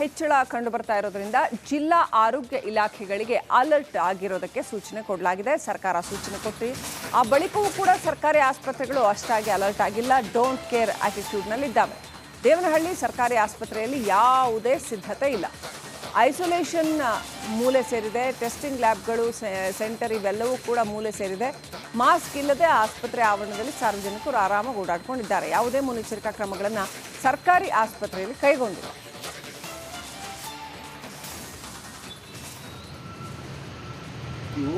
ಹೆಚ್ಚಳ ಕಂಡು ಬರ್ತಾ ಇರೋದ್ರಿಂದ ಜಿಲ್ಲಾ ಆರೋಗ್ಯ ಇಲಾಖೆಗಳಿಗೆ ಅಲರ್ಟ್ ಆಗಿರೋದಕ್ಕೆ ಸೂಚನೆ ಕೊಡಲಾಗಿದೆ. ಸರ್ಕಾರ ಸೂಚನೆ ಕೊಟ್ಟು, ಆ ಬಳಿಕವೂ ಕೂಡ ಸರ್ಕಾರಿ ಆಸ್ಪತ್ರೆಗಳು ಅಷ್ಟಾಗಿ ಅಲರ್ಟ್ ಆಗಿಲ್ಲ. ಡೋಂಟ್ ಕೇರ್ ಆಟಿಟ್ಯೂಡ್ನಲ್ಲಿದ್ದಾವೆ ದೇವನಹಳ್ಳಿ ಸರ್ಕಾರಿ ಆಸ್ಪತ್ರೆಯಲ್ಲಿ ಯಾವುದೇ ಸಿದ್ಧತೆ ಇಲ್ಲ. ಐಸೋಲೇಷನ್ ಮೂಲೆ ಸೇರಿದೆ. ಟೆಸ್ಟಿಂಗ್ ಲ್ಯಾಬ್ಗಳು ಸೆಂಟರ್ ಇವೆಲ್ಲವೂ ಕೂಡ ಮೂಲೆ ಸೇರಿದೆ. ಮಾಸ್ಕ್ ಇಲ್ಲದೆ ಆಸ್ಪತ್ರೆ ಆವರಣದಲ್ಲಿ ಸಾರ್ವಜನಿಕರು ಆರಾಮಾಗಿ ಓಡಾಡ್ಕೊಂಡಿದ್ದಾರೆ. ಯಾವುದೇ ಮುನ್ನೆಚ್ಚರಿಕಾ ಕ್ರಮಗಳನ್ನು ಸರ್ಕಾರಿ ಆಸ್ಪತ್ರೆಯಲ್ಲಿ ಕೈಗೊಂಡಿಲ್ಲ. ಇವು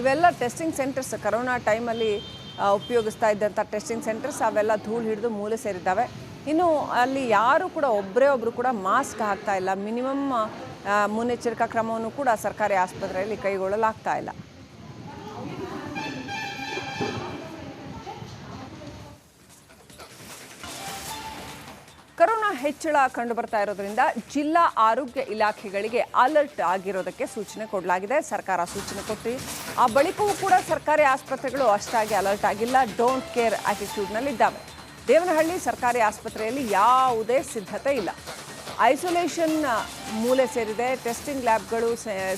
ಇವೆಲ್ಲ ಟೆಸ್ಟಿಂಗ್ ಸೆಂಟರ್ಸ್ ಕರೋನಾ ಟೈಮಲ್ಲಿ ಉಪಯೋಗಿಸ್ತಾ ಇದ್ದಂಥ ಟೆಸ್ಟಿಂಗ್ ಸೆಂಟರ್ಸ್ ಅವೆಲ್ಲ ಧೂಳು ಹಿಡಿದು ಮೂಲೆ ಸೇರಿದ್ದಾವೆ. ಇನ್ನು ಅಲ್ಲಿ ಯಾರು ಕೂಡ ಒಬ್ಬರೇ ಒಬ್ಬರು ಕೂಡ ಮಾಸ್ಕ್ ಹಾಕ್ತಾ ಇಲ್ಲ. ಮಿನಿಮಮ್ ಮುನ್ನೆಚ್ಚರಿಕಾ ಕ್ರಮವನ್ನು ಕೂಡ ಸರ್ಕಾರಿ ಆಸ್ಪತ್ರೆಯಲ್ಲಿ ಕೈಗೊಳ್ಳಲಾಗ್ತಾ ಇಲ್ಲ. ಹೆಚ್ಚಳ ಕಂಡು ಬರ್ತಾ ಇರೋದ್ರಿಂದ ಜಿಲ್ಲಾ ಆರೋಗ್ಯ ಇಲಾಖೆಗಳಿಗೆ ಅಲರ್ಟ್ ಆಗಿರೋದಕ್ಕೆ ಸೂಚನೆ ಕೊಡಲಾಗಿದೆ. ಸರ್ಕಾರ ಸೂಚನೆ ಕೊಟ್ಟು, ಆ ಬಳಿಕವೂ ಕೂಡ ಸರ್ಕಾರಿ ಆಸ್ಪತ್ರೆಗಳು ಅಷ್ಟಾಗಿ ಅಲರ್ಟ್ ಆಗಿಲ್ಲ. ಡೋಂಟ್ ಕೇರ್ ಆಟಿಟ್ಯೂಡ್ನಲ್ಲಿದ್ದಾವೆ ದೇವನಹಳ್ಳಿ ಸರ್ಕಾರಿ ಆಸ್ಪತ್ರೆಯಲ್ಲಿ ಯಾವುದೇ ಸಿದ್ಧತೆ ಇಲ್ಲ. ಐಸೋಲೇಷನ್ ಮೂಲೆ ಸೇರಿದೆ. ಟೆಸ್ಟಿಂಗ್ ಲ್ಯಾಬ್ಗಳು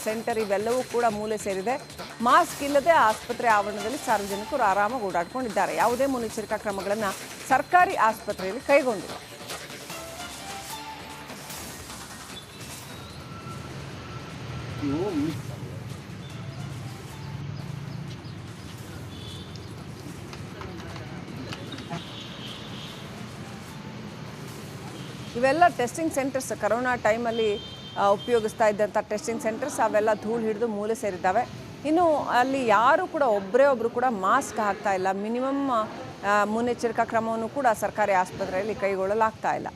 ಸೆಂಟರ್ ಇವೆಲ್ಲವೂ ಕೂಡ ಮೂಲೆ ಸೇರಿದೆ. ಮಾಸ್ಕ್ ಇಲ್ಲದೆ ಆಸ್ಪತ್ರೆ ಆವರಣದಲ್ಲಿ ಸಾರ್ವಜನಿಕರು ಆರಾಮಾಗಿ ಓಡಾಡ್ಕೊಂಡಿದ್ದಾರೆ. ಯಾವುದೇ ಮುನ್ನೆಚ್ಚರಿಕಾ ಕ್ರಮಗಳನ್ನು ಸರ್ಕಾರಿ ಆಸ್ಪತ್ರೆಯಲ್ಲಿ ಕೈಗೊಂಡಿಲ್ಲ. ಇವೆಲ್ಲ ಟೆಸ್ಟಿಂಗ್ ಸೆಂಟರ್ಸ್ ಕರೋನಾ ಟೈಮಲ್ಲಿ ಉಪಯೋಗಿಸ್ತಾ ಇದ್ದಂಥ ಟೆಸ್ಟಿಂಗ್ ಸೆಂಟರ್ಸ್ ಅವೆಲ್ಲ ಧೂಳು ಹಿಡಿದು ಮೂಲೆ ಸೇರಿದ್ದಾವೆ. ಇನ್ನು ಅಲ್ಲಿ ಯಾರು ಕೂಡ ಒಬ್ಬರೇ ಒಬ್ಬರು ಕೂಡ ಮಾಸ್ಕ್ ಹಾಕ್ತಾ ಇಲ್ಲ. ಮಿನಿಮಮ್ ಮುನ್ನೆಚ್ಚರಿಕಾ ಕ್ರಮವನ್ನು ಕೂಡ ಸರ್ಕಾರಿ ಆಸ್ಪತ್ರೆಯಲ್ಲಿ ಕೈಗೊಳ್ಳಲಾಗ್ತಾ ಇಲ್ಲ.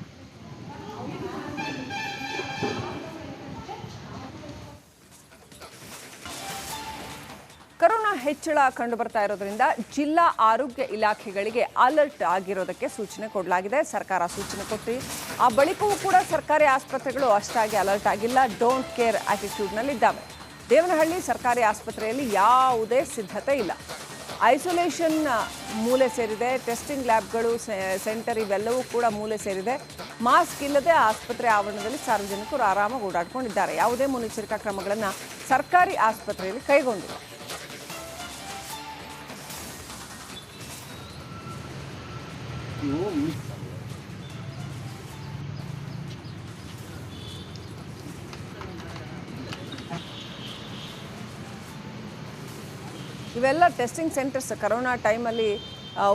ಹೆಚ್ಚಳ ಕಂಡು ಬರ್ತಾ ಇರೋದ್ರಿಂದ ಜಿಲ್ಲಾ ಆರೋಗ್ಯ ಇಲಾಖೆಗಳಿಗೆ ಅಲರ್ಟ್ ಆಗಿರೋದಕ್ಕೆ ಸೂಚನೆ ಕೊಡಲಾಗಿದೆ. ಸರ್ಕಾರ ಸೂಚನೆ ಕೊಟ್ಟು, ಆ ಬಳಿಕವೂ ಕೂಡ ಸರ್ಕಾರಿ ಆಸ್ಪತ್ರೆಗಳು ಅಷ್ಟಾಗಿ ಅಲರ್ಟ್ ಆಗಿಲ್ಲ. ಡೋಂಟ್ ಕೇರ್ ಆಟಿಟ್ಯೂಡ್ನಲ್ಲಿದ್ದಾವೆ ದೇವನಹಳ್ಳಿ ಸರ್ಕಾರಿ ಆಸ್ಪತ್ರೆಯಲ್ಲಿ ಯಾವುದೇ ಸಿದ್ಧತೆ ಇಲ್ಲ. ಐಸೋಲೇಷನ್ ಮೂಲೆ ಸೇರಿದೆ. ಟೆಸ್ಟಿಂಗ್ ಲ್ಯಾಬ್ಗಳು ಸೆಂಟರ್ ಇವೆಲ್ಲವೂ ಕೂಡ ಮೂಲೆ ಸೇರಿದೆ. ಮಾಸ್ಕ್ ಇಲ್ಲದೆ ಆಸ್ಪತ್ರೆ ಆವರಣದಲ್ಲಿ ಸಾರ್ವಜನಿಕರು ಆರಾಮಾಗಿ ಓಡಾಡ್ಕೊಂಡಿದ್ದಾರೆ. ಯಾವುದೇ ಮುನ್ನೆಚ್ಚರಿಕಾ ಕ್ರಮಗಳನ್ನು ಸರ್ಕಾರಿ ಆಸ್ಪತ್ರೆಯಲ್ಲಿ ಕೈಗೊಂಡಿಲ್ಲ. ಇವು ಇವೆಲ್ಲ ಟೆಸ್ಟಿಂಗ್ ಸೆಂಟರ್ಸ್ ಕರೋನಾ ಟೈಮಲ್ಲಿ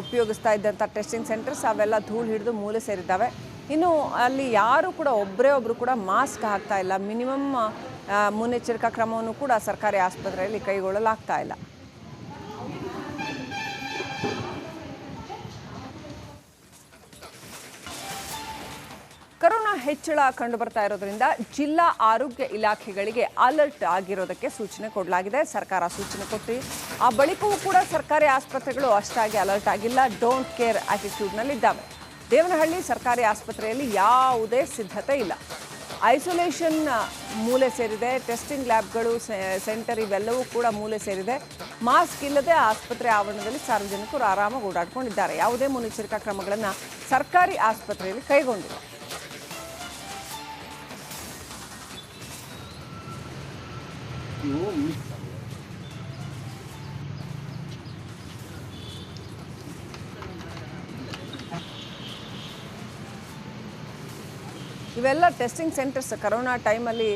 ಉಪಯೋಗಿಸ್ತಾ ಇದ್ದಂಥ ಟೆಸ್ಟಿಂಗ್ ಸೆಂಟರ್ಸ್ ಅವೆಲ್ಲ ಧೂಳು ಹಿಡಿದು ಮೂಲೆ ಸೇರಿದ್ದಾವೆ. ಇನ್ನು ಅಲ್ಲಿ ಯಾರು ಕೂಡ ಒಬ್ಬರೇ ಒಬ್ಬರು ಕೂಡ ಮಾಸ್ಕ್ ಹಾಕ್ತಾ ಇಲ್ಲ. ಮಿನಿಮಮ್ ಮುನ್ನೆಚ್ಚರಿಕಾ ಕ್ರಮವನ್ನು ಕೂಡ ಸರ್ಕಾರಿ ಆಸ್ಪತ್ರೆಯಲ್ಲಿ ಕೈಗೊಳ್ಳಲಾಗ್ತಾ ಇಲ್ಲ. ಹೆಚ್ಚಳ ಕಂಡು ಬರ್ತಾ ಇರೋದ್ರಿಂದ ಜಿಲ್ಲಾ ಆರೋಗ್ಯ ಇಲಾಖೆಗಳಿಗೆ ಅಲರ್ಟ್ ಆಗಿರೋದಕ್ಕೆ ಸೂಚನೆ ಕೊಡಲಾಗಿದೆ. ಸರ್ಕಾರ ಸೂಚನೆ ಕೊಟ್ಟು, ಆ ಬಳಿಕವೂ ಕೂಡ ಸರ್ಕಾರಿ ಆಸ್ಪತ್ರೆಗಳು ಅಷ್ಟಾಗಿ ಅಲರ್ಟ್ ಆಗಿಲ್ಲ. ಡೋಂಟ್ ಕೇರ್ ಆಟಿಟ್ಯೂಡ್ನಲ್ಲಿದ್ದಾವೆ ದೇವನಹಳ್ಳಿ ಸರ್ಕಾರಿ ಆಸ್ಪತ್ರೆಯಲ್ಲಿ ಯಾವುದೇ ಸಿದ್ಧತೆ ಇಲ್ಲ. ಐಸೋಲೇಷನ್ ಮೂಲೆ ಸೇರಿದೆ. ಟೆಸ್ಟಿಂಗ್ ಲ್ಯಾಬ್ಗಳು ಸೆಂಟರ್ ಇವೆಲ್ಲವೂ ಕೂಡ ಮೂಲೆ ಸೇರಿದೆ. ಮಾಸ್ಕ್ ಇಲ್ಲದೆ ಆಸ್ಪತ್ರೆ ಆವರಣದಲ್ಲಿ ಸಾರ್ವಜನಿಕರು ಆರಾಮಾಗಿ ಓಡಾಡ್ಕೊಂಡಿದ್ದಾರೆ. ಯಾವುದೇ ಮುನ್ನೆಚ್ಚರಿಕಾ ಕ್ರಮಗಳನ್ನು ಸರ್ಕಾರಿ ಆಸ್ಪತ್ರೆಯಲ್ಲಿ ಕೈಗೊಂಡಿಲ್ಲ. ಇವು ಇವೆಲ್ಲ ಟೆಸ್ಟಿಂಗ್ ಸೆಂಟರ್ಸ್ ಕರೋನಾ ಟೈಮಲ್ಲಿ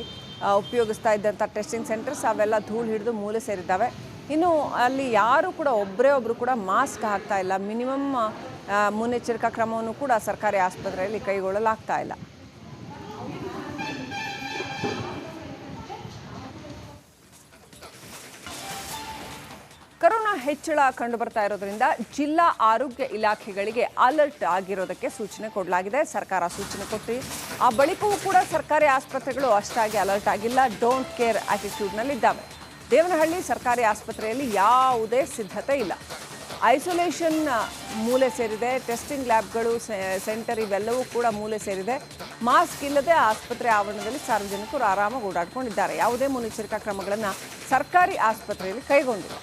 ಉಪಯೋಗಿಸ್ತಾ ಇದ್ದಂಥ ಟೆಸ್ಟಿಂಗ್ ಸೆಂಟರ್ಸ್ ಅವೆಲ್ಲ ಧೂಳು ಹಿಡಿದು ಮೂಲೆ ಸೇರಿದ್ದಾವೆ. ಇನ್ನು ಅಲ್ಲಿ ಯಾರು ಕೂಡ ಒಬ್ಬರೇ ಒಬ್ಬರು ಕೂಡ ಮಾಸ್ಕ್ ಹಾಕ್ತಾ ಇಲ್ಲ. ಮಿನಿಮಮ್ ಮುನ್ನೆಚ್ಚರಿಕಾ ಕ್ರಮವನ್ನು ಕೂಡ ಸರ್ಕಾರಿ ಆಸ್ಪತ್ರೆಯಲ್ಲಿ ಕೈಗೊಳ್ಳಲಾಗ್ತಾ ಇಲ್ಲ. ಹೆಚ್ಚಳ ಕಂಡು ಬರ್ತಾ ಇರೋದ್ರಿಂದ ಜಿಲ್ಲಾ ಆರೋಗ್ಯ ಇಲಾಖೆಗಳಿಗೆ ಅಲರ್ಟ್ ಆಗಿರೋದಕ್ಕೆ ಸೂಚನೆ ಕೊಡಲಾಗಿದೆ. ಸರ್ಕಾರ ಸೂಚನೆ ಕೊಟ್ಟು, ಆ ಬಳಿಕವೂ ಕೂಡ ಸರ್ಕಾರಿ ಆಸ್ಪತ್ರೆಗಳು ಅಷ್ಟಾಗಿ ಅಲರ್ಟ್ ಆಗಿಲ್ಲ. ಡೋಂಟ್ ಕೇರ್ ಆಟಿಟ್ಯೂಡ್ನಲ್ಲಿದ್ದಾವೆ ದೇವನಹಳ್ಳಿ ಸರ್ಕಾರಿ ಆಸ್ಪತ್ರೆಯಲ್ಲಿ ಯಾವುದೇ ಸಿದ್ಧತೆ ಇಲ್ಲ. ಐಸೋಲೇಷನ್ ಮೂಲೆ ಸೇರಿದೆ. ಟೆಸ್ಟಿಂಗ್ ಲ್ಯಾಬ್ಗಳು ಸೆಂಟರ್ ಇವೆಲ್ಲವೂ ಕೂಡ ಮೂಲೆ ಸೇರಿದೆ. ಮಾಸ್ಕ್ ಇಲ್ಲದೆ ಆಸ್ಪತ್ರೆ ಆವರಣದಲ್ಲಿ ಸಾರ್ವಜನಿಕರು ಆರಾಮಾಗಿ ಓಡಾಡ್ಕೊಂಡಿದ್ದಾರೆ. ಯಾವುದೇ ಮುನ್ನೆಚ್ಚರಿಕಾ ಕ್ರಮಗಳನ್ನು ಸರ್ಕಾರಿ ಆಸ್ಪತ್ರೆಯಲ್ಲಿ ಕೈಗೊಂಡಿಲ್ಲ.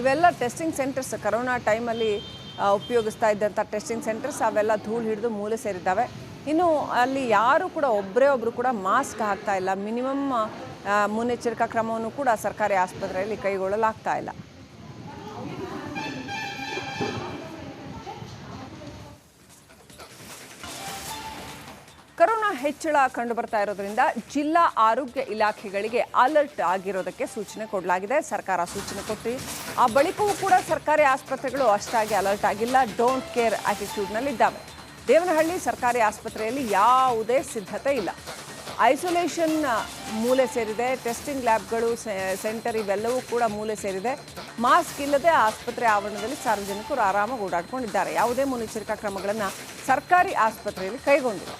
ಇವೆಲ್ಲ ಟೆಸ್ಟಿಂಗ್ ಸೆಂಟರ್ಸ್ ಕರೋನಾ ಟೈಮಲ್ಲಿ ಉಪಯೋಗಿಸ್ತಾ ಇದ್ದಂಥ ಟೆಸ್ಟಿಂಗ್ ಸೆಂಟರ್ಸ್ ಅವೆಲ್ಲ ಧೂಳು ಹಿಡಿದು ಮೂಲೆ ಸೇರಿದ್ದಾವೆ. ಇನ್ನು ಅಲ್ಲಿ ಯಾರು ಕೂಡ ಒಬ್ಬರೇ ಒಬ್ಬರು ಕೂಡ ಮಾಸ್ಕ್ ಹಾಕ್ತಾ ಇಲ್ಲ. ಮಿನಿಮಮ್ ಮುನ್ನೆಚ್ಚರಿಕಾ ಕ್ರಮವನ್ನು ಕೂಡ ಸರ್ಕಾರಿ ಆಸ್ಪತ್ರೆಯಲ್ಲಿ ಕೈಗೊಳ್ಳಲಾಗ್ತಾ ಇಲ್ಲ. ಹೆಚ್ಚಳ ಕಂಡು ಬರ್ತಾ ಇರೋದ್ರಿಂದ ಜಿಲ್ಲಾ ಆರೋಗ್ಯ ಇಲಾಖೆಗಳಿಗೆ ಅಲರ್ಟ್ ಆಗಿರೋದಕ್ಕೆ ಸೂಚನೆ ಕೊಡಲಾಗಿದೆ. ಸರ್ಕಾರ ಸೂಚನೆ ಕೊಟ್ಟು, ಆ ಬಳಿಕವೂ ಕೂಡ ಸರ್ಕಾರಿ ಆಸ್ಪತ್ರೆಗಳು ಅಷ್ಟಾಗಿ ಅಲರ್ಟ್ ಆಗಿಲ್ಲ. ಡೋಂಟ್ ಕೇರ್ ಆಟಿಟ್ಯೂಡ್ನಲ್ಲಿದ್ದಾವೆ ದೇವನಹಳ್ಳಿ ಸರ್ಕಾರಿ ಆಸ್ಪತ್ರೆಯಲ್ಲಿ ಯಾವುದೇ ಸಿದ್ಧತೆ ಇಲ್ಲ. ಐಸೋಲೇಷನ್ ಮೂಲೆ ಸೇರಿದೆ. ಟೆಸ್ಟಿಂಗ್ ಲ್ಯಾಬ್ಗಳು ಸೆಂಟರ್ ಇವೆಲ್ಲವೂ ಕೂಡ ಮೂಲೆ ಸೇರಿದೆ. ಮಾಸ್ಕ್ ಇಲ್ಲದೆ ಆಸ್ಪತ್ರೆ ಆವರಣದಲ್ಲಿ ಸಾರ್ವಜನಿಕರು ಆರಾಮಾಗಿ ಓಡಾಡ್ಕೊಂಡಿದ್ದಾರೆ. ಯಾವುದೇ ಮುನ್ನೆಚ್ಚರಿಕಾ ಕ್ರಮಗಳನ್ನು ಸರ್ಕಾರಿ ಆಸ್ಪತ್ರೆಯಲ್ಲಿ ಕೈಗೊಂಡಿಲ್ಲ.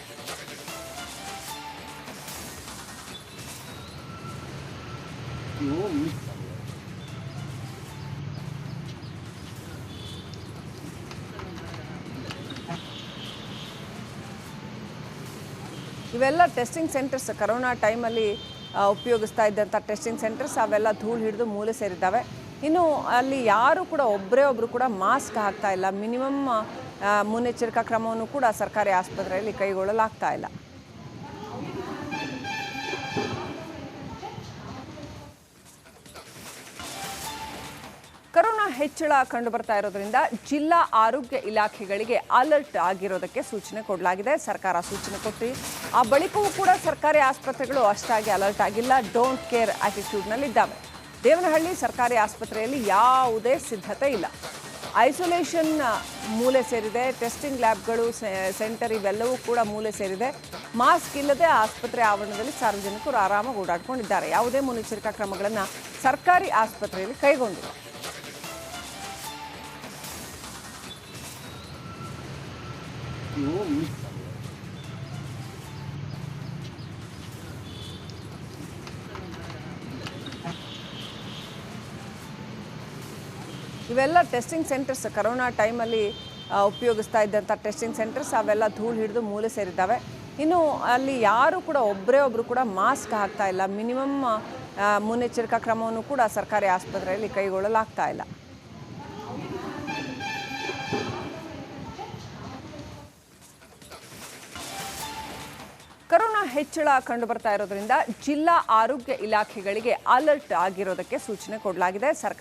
ಇವೆಲ್ಲ ಟೆಸ್ಟಿಂಗ್ ಸೆಂಟರ್ಸ್ ಕರೋನಾ ಟೈಮಲ್ಲಿ ಉಪಯೋಗಿಸ್ತಾ ಇದ್ದಂಥ ಟೆಸ್ಟಿಂಗ್ ಸೆಂಟರ್ಸ್ ಅವೆಲ್ಲ ಧೂಳು ಹಿಡಿದು ಮೂಲೆ ಸೇರಿದ್ದಾವೆ. ಇನ್ನು ಅಲ್ಲಿ ಯಾರು ಕೂಡ ಒಬ್ಬರೇ ಒಬ್ಬರು ಕೂಡ ಮಾಸ್ಕ್ ಹಾಕ್ತಾ ಇಲ್ಲ. ಮಿನಿಮಮ್ ಮುನ್ನೆಚ್ಚರಿಕಾ ಕ್ರಮವನ್ನು ಕೂಡ ಸರ್ಕಾರಿ ಆಸ್ಪತ್ರೆಯಲ್ಲಿ ಕೈಗೊಳ್ಳಲಾಗ್ತಾ ಇಲ್ಲ. ಹೆಚ್ಚಳ ಕಂಡು ಬರ್ತಾ ಇರೋದ್ರಿಂದ ಜಿಲ್ಲಾ ಆರೋಗ್ಯ ಇಲಾಖೆಗಳಿಗೆ ಅಲರ್ಟ್ ಆಗಿರೋದಕ್ಕೆ ಸೂಚನೆ ಕೊಡಲಾಗಿದೆ. ಸರ್ಕಾರ ಸೂಚನೆ ಕೊಟ್ಟು, ಆ ಬಳಿಕವೂ ಕೂಡ ಸರ್ಕಾರಿ ಆಸ್ಪತ್ರೆಗಳು ಅಷ್ಟಾಗಿ ಅಲರ್ಟ್ ಆಗಿಲ್ಲ. ಡೋಂಟ್ ಕೇರ್ ಆಟಿಟ್ಯೂಡ್ನಲ್ಲಿದ್ದಾವೆ ದೇವನಹಳ್ಳಿ ಸರ್ಕಾರಿ ಆಸ್ಪತ್ರೆಯಲ್ಲಿ ಯಾವುದೇ ಸಿದ್ಧತೆ ಇಲ್ಲ. ಐಸೋಲೇಷನ್ ಮೂಲೆ ಸೇರಿದೆ. ಟೆಸ್ಟಿಂಗ್ ಲ್ಯಾಬ್ಗಳು ಸೆಂಟರ್ ಇವೆಲ್ಲವೂ ಕೂಡ ಮೂಲೆ ಸೇರಿದೆ. ಮಾಸ್ಕ್ ಇಲ್ಲದೆ ಆಸ್ಪತ್ರೆ ಆವರಣದಲ್ಲಿ ಸಾರ್ವಜನಿಕರು ಆರಾಮಾಗಿ ಓಡಾಡ್ಕೊಂಡಿದ್ದಾರೆ. ಯಾವುದೇ ಮುನ್ನೆಚ್ಚರಿಕಾ ಕ್ರಮಗಳನ್ನು ಸರ್ಕಾರಿ ಆಸ್ಪತ್ರೆಯಲ್ಲಿ ಕೈಗೊಂಡಿಲ್ಲ. ಇವೆಲ್ಲ ಟೆಸ್ಟಿಂಗ್ ಸೆಂಟರ್ಸ್ ಕರೋನಾ ಟೈಮಲ್ಲಿ ಉಪಯೋಗಿಸ್ತಾ ಇದ್ದಂಥ ಟೆಸ್ಟಿಂಗ್ ಸೆಂಟರ್ಸ್ ಅವೆಲ್ಲ ಧೂಳು ಹಿಡಿದು ಮೂಲೆ ಸೇರಿದ್ದಾವೆ. ಇನ್ನು ಅಲ್ಲಿ ಯಾರು ಕೂಡ ಒಬ್ಬರೇ ಒಬ್ಬರು ಕೂಡ ಮಾಸ್ಕ್ ಹಾಕ್ತಾ ಇಲ್ಲ. ಮಿನಿಮಮ್ ಮುನ್ನೆಚ್ಚರಿಕಾ ಕ್ರಮವನ್ನು ಕೂಡ ಸರ್ಕಾರಿ ಆಸ್ಪತ್ರೆಯಲ್ಲಿ ಕೈಗೊಳ್ಳಲಾಗ್ತಾ ಇಲ್ಲ. ಹೆಚ್ಚಳ ಕಂಡು ಬರ್ತಾ ಇರೋದ್ರಿಂದ ಜಿಲ್ಲಾ ಆರೋಗ್ಯ ಇಲಾಖೆಗಳಿಗೆ ಅಲರ್ಟ್ ಆಗಿರೋದಕ್ಕೆ ಸೂಚನೆ ಕೊಡಲಾಗಿದೆ. ಸರ್ಕಾರ